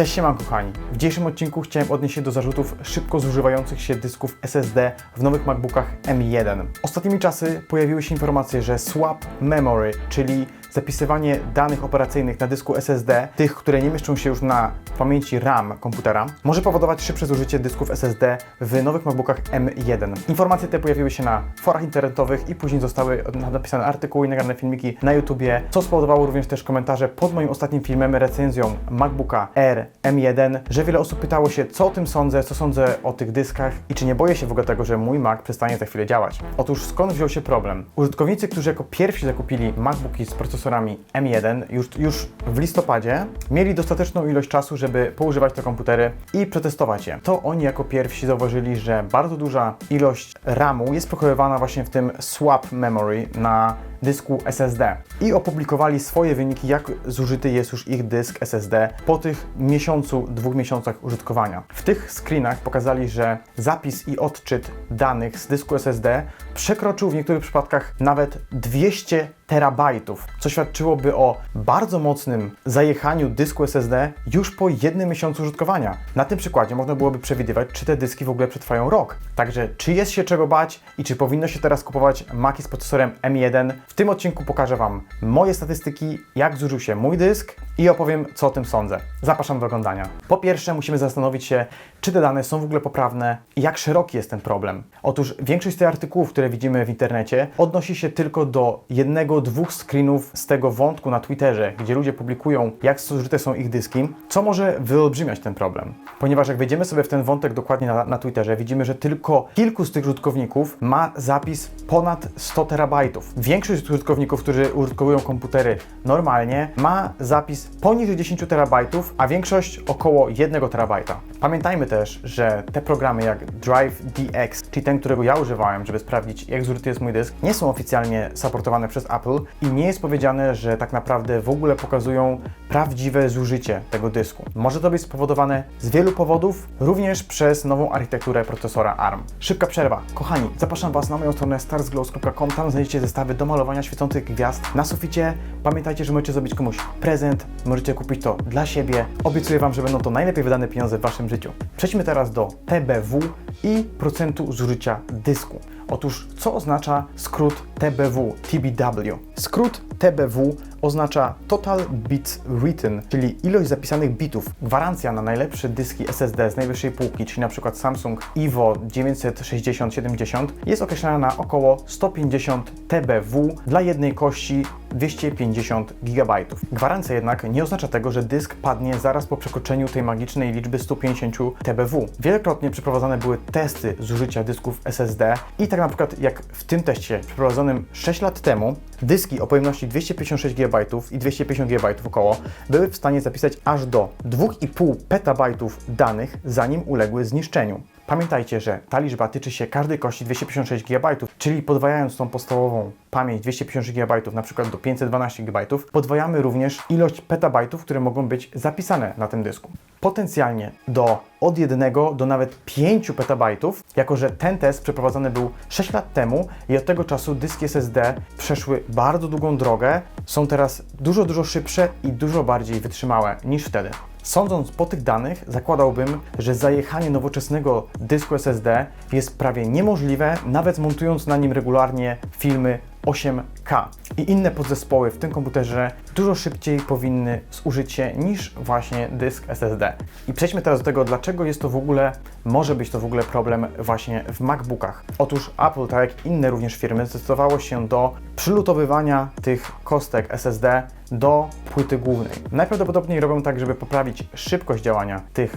Cześć siemanko kochani. W dzisiejszym odcinku chciałem odnieść się do zarzutów szybko zużywających się dysków SSD w nowych MacBookach M1. Ostatnimi czasy pojawiły się informacje, że swap memory, czyli zapisywanie danych operacyjnych na dysku SSD, tych, które nie mieszczą się już na pamięci RAM komputera, może powodować szybsze zużycie dysków SSD w nowych MacBookach M1. Informacje te pojawiły się na forach internetowych i później zostały napisane artykuły i nagrane filmiki na YouTubie, co spowodowało również też komentarze pod moim ostatnim filmem, recenzją MacBooka R M1, że wiele osób pytało się, co o tym sądzę, co sądzę o tych dyskach i czy nie boję się w ogóle tego, że mój Mac przestanie za chwilę działać. Otóż skąd wziął się problem? Użytkownicy, którzy jako pierwsi zakupili MacBooki z procesorami M1 już, już w listopadzie, mieli dostateczną ilość czasu, żeby poużywać te komputery i przetestować je. To oni jako pierwsi zauważyli, że bardzo duża ilość RAMu jest pochowywana właśnie w tym swap memory na dysku SSD i opublikowali swoje wyniki, jak zużyty jest już ich dysk SSD po tych miesiącu, dwóch miesiącach użytkowania. W tych screenach pokazali, że zapis i odczyt danych z dysku SSD przekroczył w niektórych przypadkach nawet 200 terabajtów, co świadczyłoby o bardzo mocnym zajechaniu dysku SSD już po jednym miesiącu użytkowania. Na tym przykładzie można byłoby przewidywać, czy te dyski w ogóle przetrwają rok. Także czy jest się czego bać i czy powinno się teraz kupować Maki z procesorem M1? W tym odcinku pokażę Wam moje statystyki, jak zużył się mój dysk i opowiem, co o tym sądzę. Zapraszam do oglądania. Po pierwsze, musimy zastanowić się, czy te dane są w ogóle poprawne i jak szeroki jest ten problem. Otóż większość z tych artykułów, które widzimy w internecie, odnosi się tylko do jednego, dwóch screenów z tego wątku na Twitterze, gdzie ludzie publikują, jak zużyte są ich dyski, co może wyolbrzymiać ten problem. Ponieważ jak wejdziemy sobie w ten wątek dokładnie na, na Twitterze, widzimy, że tylko kilku z tych użytkowników ma zapis ponad 100 terabajtów. Większość z użytkowników, którzy użytkują komputery normalnie, ma zapis poniżej 10 terabajtów, a większość około 1 terabajta. Pamiętajmy też, że te programy jak Drive DX, czyli ten, którego ja używałem, żeby sprawdzić, jak zużyty jest mój dysk, nie są oficjalnie supportowane przez Apple i nie jest powiedziane, że tak naprawdę w ogóle pokazują prawdziwe zużycie tego dysku. Może to być spowodowane z wielu powodów, również przez nową architekturę procesora ARM. Szybka przerwa. Kochani, zapraszam Was na moją stronę starsglows.com, tam znajdziecie zestawy do malowania świecących gwiazd na suficie. Pamiętajcie, że możecie zrobić komuś prezent, możecie kupić to dla siebie. Obiecuję Wam, że będą to najlepiej wydane pieniądze w Waszym życiu. Przejdźmy teraz do TBW i procentu zużycia dysku. Otóż, co oznacza skrót TBW, TBW? Skrót TBW oznacza Total Bits Written, czyli ilość zapisanych bitów. Gwarancja na najlepsze dyski SSD z najwyższej półki, czyli przykład Samsung Evo 960-70 jest określana na około 150 TBW dla jednej kości 250 GB. Gwarancja jednak nie oznacza tego, że dysk padnie zaraz po przekroczeniu tej magicznej liczby 150 TBW. Wielokrotnie przeprowadzane były testy zużycia dysków SSD i tak na przykład jak w tym teście przeprowadzonym 6 lat temu, dyski o pojemności 256 GB i 250 GB około były w stanie zapisać aż do 2,5 petabajtów danych, zanim uległy zniszczeniu. Pamiętajcie, że ta liczba tyczy się każdej kości 256 GB, czyli podwajając tą podstawową pamięć 256 GB na przykład do 512 GB, podwajamy również ilość petabajtów, które mogą być zapisane na tym dysku. Potencjalnie do od 1 do nawet 5 petabajtów, jako że ten test przeprowadzony był 6 lat temu i od tego czasu dyski SSD przeszły bardzo długą drogę, są teraz dużo, dużo szybsze i dużo bardziej wytrzymałe niż wtedy. Sądząc po tych danych, zakładałbym, że zajechanie nowoczesnego dysku SSD jest prawie niemożliwe, nawet montując na nim regularnie filmy 8K i inne podzespoły w tym komputerze dużo szybciej powinny zużyć się niż właśnie dysk SSD. I przejdźmy teraz do tego, dlaczego jest to w ogóle, może być to w ogóle problem właśnie w MacBookach. Otóż Apple, tak jak inne również firmy, zdecydowało się do przylutowywania tych kostek SSD do płyty głównej. Najprawdopodobniej robią tak, żeby poprawić szybkość działania tych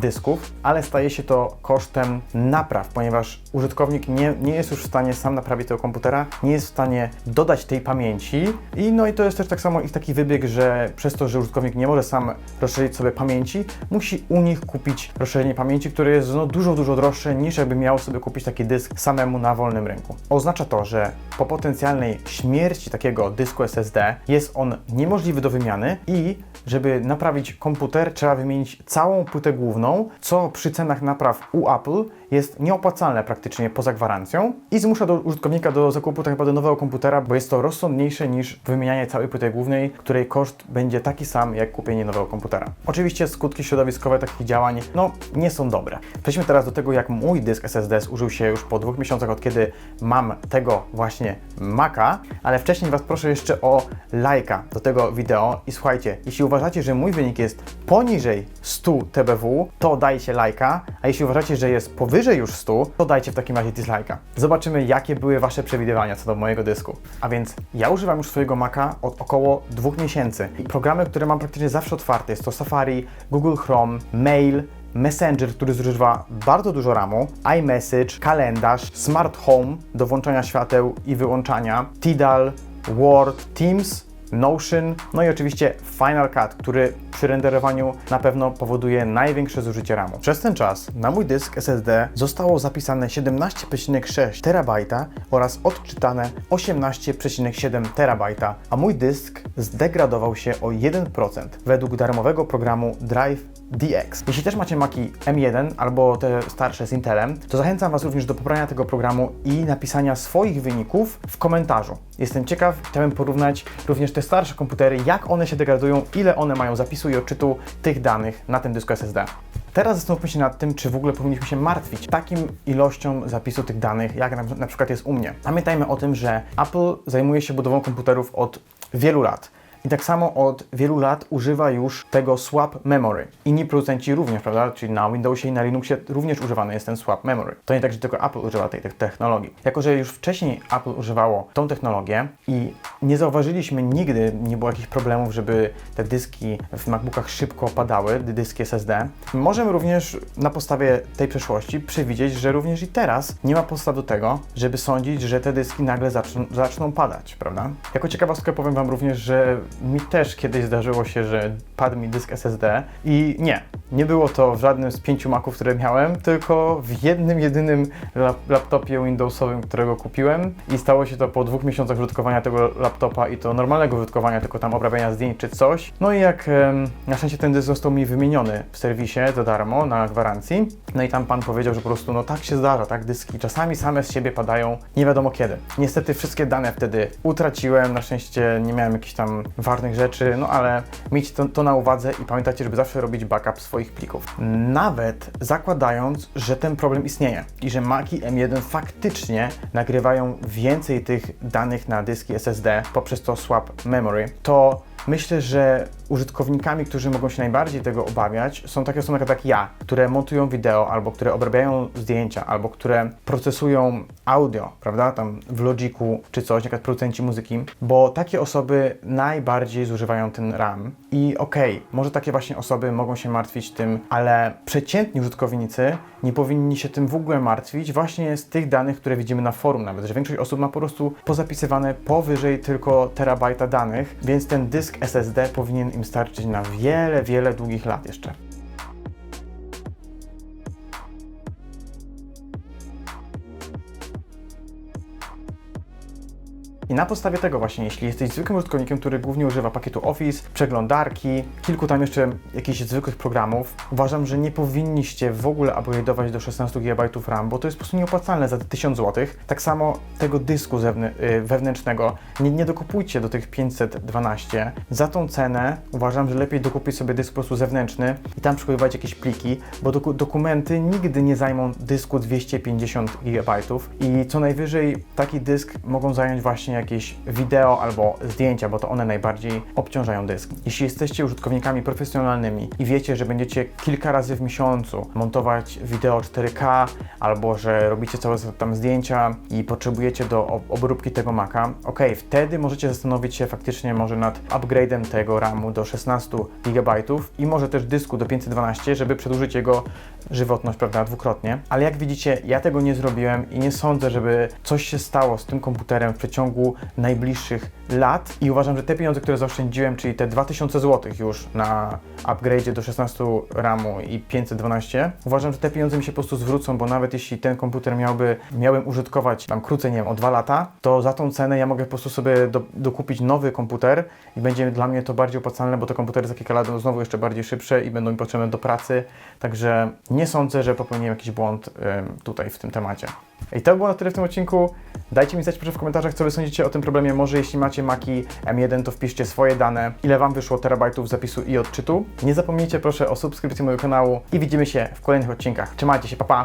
dysków, ale staje się to kosztem napraw, ponieważ użytkownik nie, nie jest już w stanie sam naprawić tego komputera, nie jest w stanie dodać tej pamięci i no i to jest też tak samo ich taki wybieg, że przez to, że użytkownik nie może sam rozszerzyć sobie pamięci, musi u nich kupić rozszerzenie pamięci, które jest no, dużo, dużo droższe niż jakby miał sobie kupić taki dysk samemu na wolnym rynku. Oznacza to, że po potencjalnej śmierci takiego dysku SSD jest on niemożliwy do wymiany i żeby naprawić komputer, trzeba wymienić całą płytę główną, co przy cenach napraw u Apple jest nieopłacalne praktycznie poza gwarancją i zmusza do użytkownika do zakupu tak naprawdę nowego komputera, bo jest to rozsądniejsze niż wymienianie całej płyty głównej, której koszt będzie taki sam jak kupienie nowego komputera. Oczywiście skutki środowiskowe takich działań no, nie są dobre. Przejdźmy teraz do tego, jak mój dysk SSD zużył się już po dwóch miesiącach od kiedy mam tego właśnie Maca, ale wcześniej Was proszę jeszcze o lajka do tego wideo i słuchajcie, jeśli uważacie, że mój wynik jest poniżej 100 TBW, to dajcie lajka, a jeśli uważacie, że jest powyżej już 100, to dajcie w takim razie dislike'a. Zobaczymy, jakie były Wasze przewidywania co do mojego dysku. A więc ja używam już swojego Maca od około dwóch miesięcy i programy, które mam praktycznie zawsze otwarte, jest to Safari, Google Chrome, Mail, Messenger, który zużywa bardzo dużo RAMu, iMessage, kalendarz, Smart Home do włączania świateł i wyłączania, Tidal, Word, Teams, Notion, no i oczywiście Final Cut, który przy renderowaniu na pewno powoduje największe zużycie RAMu. Przez ten czas na mój dysk SSD zostało zapisane 17,6 TB oraz odczytane 18,7 TB, a mój dysk zdegradował się o 1% według darmowego programu Drive DX. Jeśli też macie Maki M1 albo te starsze z Intelem, to zachęcam Was również do pobrania tego programu i napisania swoich wyników w komentarzu. Jestem ciekaw, chciałbym porównać również te starsze komputery, jak one się degradują, ile one mają zapisu i odczytu tych danych na tym dysku SSD. Teraz zastanówmy się nad tym, czy w ogóle powinniśmy się martwić takim ilością zapisu tych danych, jak na, na przykład jest u mnie. Pamiętajmy o tym, że Apple zajmuje się budową komputerów od wielu lat. I tak samo od wielu lat używa już tego swap memory. Inni producenci również, prawda? Czyli na Windowsie i na Linuxie również używany jest ten swap memory. To nie tak, że tylko Apple używa tej technologii. Jako, że już wcześniej Apple używało tą technologię i nie zauważyliśmy nigdy, nie było jakichś problemów, żeby te dyski w MacBookach szybko opadały, dyski SSD, możemy również na podstawie tej przeszłości przewidzieć, że również i teraz nie ma podstaw do tego, żeby sądzić, że te dyski nagle zaczną, zaczną padać, prawda? Jako ciekawostkę powiem Wam również, że mi też kiedyś zdarzyło się, że padł mi dysk SSD i nie, nie było to w żadnym z pięciu Maców, które miałem, tylko w jednym, jedynym laptopie Windowsowym, którego kupiłem i stało się to po dwóch miesiącach użytkowania tego laptopa i to normalnego użytkowania, tylko tam obrabiania zdjęć czy coś. No i jak na szczęście ten dysk został mi wymieniony w serwisie za darmo na gwarancji, no i tam pan powiedział, że po prostu no tak się zdarza, tak, dyski czasami same z siebie padają, nie wiadomo kiedy. Niestety wszystkie dane wtedy utraciłem, na szczęście nie miałem jakichś tam ważnych rzeczy, no ale mieć to, to na uwadze i pamiętajcie, żeby zawsze robić backup swoich plików. Nawet zakładając, że ten problem istnieje i że Maci M1 faktycznie nagrywają więcej tych danych na dyski SSD poprzez to swap memory, to Myślę, że użytkownikami, którzy mogą się najbardziej tego obawiać, są takie osoby jak ja, które montują wideo, albo które obrabiają zdjęcia, albo które procesują audio, prawda, tam w Logiku czy coś, jak producenci muzyki, bo takie osoby najbardziej zużywają ten RAM. I okej, okay, może takie właśnie osoby mogą się martwić tym, ale przeciętni użytkownicy nie powinni się tym w ogóle martwić właśnie z tych danych, które widzimy na forum nawet, że większość osób ma po prostu pozapisywane powyżej tylko terabajta danych, więc ten dysk SSD powinien im starczyć na wiele, wiele długich lat jeszcze. I na podstawie tego właśnie, jeśli jesteś zwykłym użytkownikiem, który głównie używa pakietu Office, przeglądarki, kilku tam jeszcze jakichś zwykłych programów, uważam, że nie powinniście w ogóle upgrade'ować do 16 GB RAM, bo to jest po prostu nieopłacalne za 1000 zł. Tak samo tego dysku y, wewnętrznego nie, nie dokupujcie do tych 512. Za tą cenę uważam, że lepiej dokupić sobie dysk po prostu zewnętrzny i tam przechowywać jakieś pliki, bo doku dokumenty nigdy nie zajmą dysku 250 GB i co najwyżej taki dysk mogą zająć właśnie jakieś wideo albo zdjęcia, bo to one najbardziej obciążają dysk. Jeśli jesteście użytkownikami profesjonalnymi i wiecie, że będziecie kilka razy w miesiącu montować wideo 4K albo że robicie całe tam zdjęcia i potrzebujecie do obróbki tego Maca, ok, wtedy możecie zastanowić się faktycznie może nad upgrade'em tego RAMu do 16 GB i może też dysku do 512, żeby przedłużyć jego żywotność, prawda, dwukrotnie. Ale jak widzicie, ja tego nie zrobiłem i nie sądzę, żeby coś się stało z tym komputerem w przeciągu najbliższych lat i uważam, że te pieniądze, które zaoszczędziłem, czyli te 2000 zł już na upgrade do 16 RAMu i 512, uważam, że te pieniądze mi się po prostu zwrócą, bo nawet jeśli ten komputer miałby, miałem użytkować tam krócej, nie wiem, o 2 lata, to za tą cenę ja mogę po prostu sobie do, dokupić nowy komputer i będzie dla mnie to bardziej opłacalne, bo te komputery za kilka lat będą znowu jeszcze bardziej szybsze i będą mi potrzebne do pracy, także nie sądzę, że popełniłem jakiś błąd tutaj w tym temacie. I to było na tyle w tym odcinku. Dajcie mi znać proszę w komentarzach, co Wy sądzicie o tym problemie. Może jeśli macie Maki M1, to wpiszcie swoje dane, ile Wam wyszło terabajtów zapisu i odczytu. Nie zapomnijcie proszę o subskrypcji mojego kanału i widzimy się w kolejnych odcinkach. Trzymajcie się, pa pa!